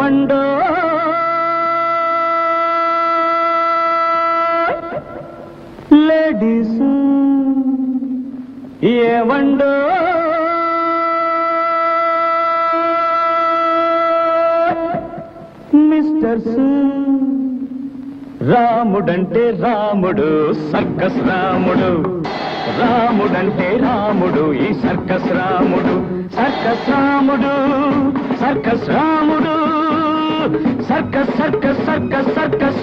ఏమండో? లేడీస్ ఏమండో? మిస్టర్స్ రాముడంటే రాముడు సర్కస్ రాముడు. రాముడంటే రాముడు ఈ సర్కస్ రాముడు. సర్కస్ రాముడు సర్కస్ రాముడు. సర్కస్ సర్కస్ సర్కస్ సర్కస్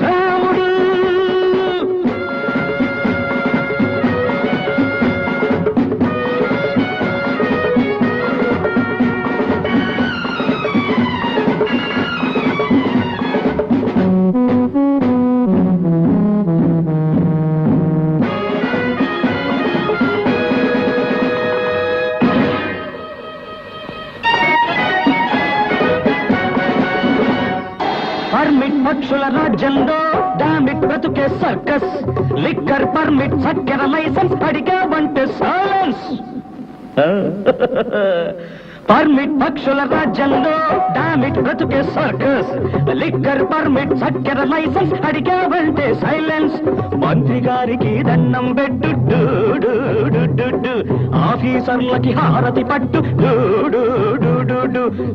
రాముడు పక్షుల రాజ్యంలో డామిట్ బ్రతుకే సర్కస్. లిక్కర్ పర్మిట్ చక్కెర లైసెన్స్ అడిగావంటే సైలెన్స్. పర్మిట్ పక్షుల రాజ్యంలో డామిట్ బ్రతుకే సర్కస్. లిక్కర్ పర్మిట్ చక్కెర లైసెన్స్ అడిగావంటే సైలెన్స్. మంత్రి గారికి దండం పెట్టు ఆఫీసర్లకి హారతి పట్టు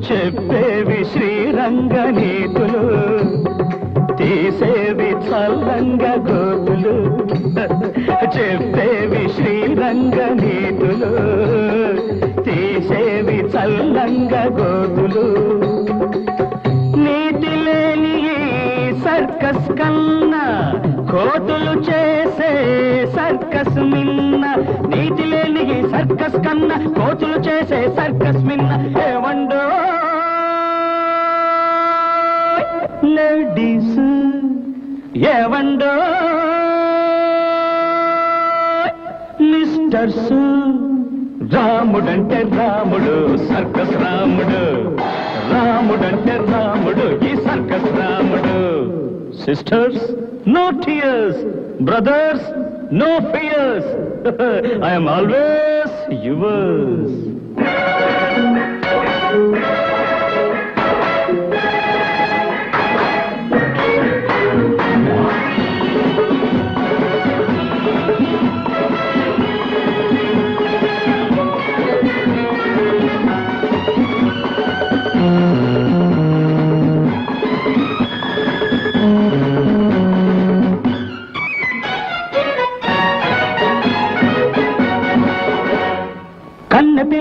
చెప్పేవి శ్రీరంగ నీతులు. తీసేవి చల్లంగ గోతులు. చెప్పేవి శ్రీరంగ నీతులు. తీసేవి చల్లంగ గోతులు. నీతి లేని సర్కస్ కన్నా కోతులు చేసే సర్కస్ మిన్న నీతి లేని సర్కస్ కన్నా కోతులు చేసే సర్కస్ మిన్న ఏమండో? లేడీస్ ఏవండో మిస్టర్స్ రాముడంటే రాముడు సర్కస్ రాముడు రాముడంటే రాముడు ఈ circus Ramudu sisters no tears brothers no fears I'm always yours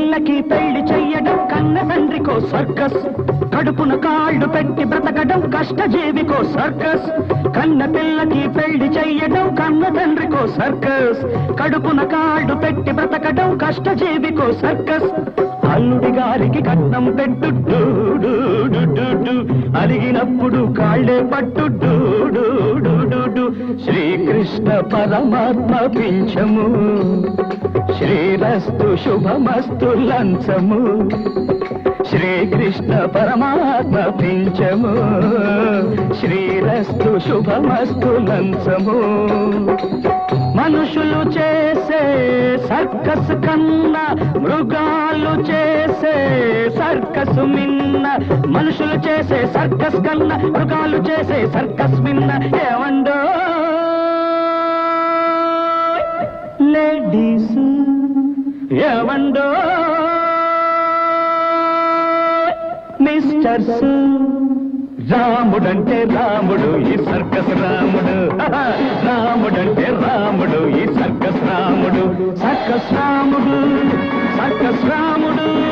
పిల్లకి పెళ్ళి చెయ్యడం కన్న తండ్రికో సర్కస్. కడుపున కాళ్ళు పెట్టి బ్రతకడం కష్టజీవికో సర్కస్. కన్న పిల్లకి పెళ్ళి చెయ్యడం కన్న తండ్రికో సర్కస్. కడుపున కాళ్ళు పెట్టి బ్రతకడం కష్టజీవికో సర్కస్. అల్లుడి గారికి కట్నం పెట్టు డు, అడిగినప్పుడు కాళ్ళే పట్టు శ్రీకృష్ణ పరమాత్మ పింఛము శ్రీరస్తు శుభమస్తు లంచము శ్రీకృష్ణ పరమాత్మ పించము శ్రీరస్తు శుభమస్తు లంచము. సర్కస్ కన్నా మృగాలు చేసే సర్కస్ మిన్న మనుషులు చేసే సర్కస్ కన్నా మృగాలు చేసే సర్కస్ మిన్న. ఏమండో? లేడీస్ ఏమండో? మిస్టర్స్ రాముడంటే రాముడు ఈ సర్కస్ రాముడు. రాముడంటే రాముడు ఈ సర్కస్ రాముడు. సర్కస్ రాముడు సర్కస్ రాముడు.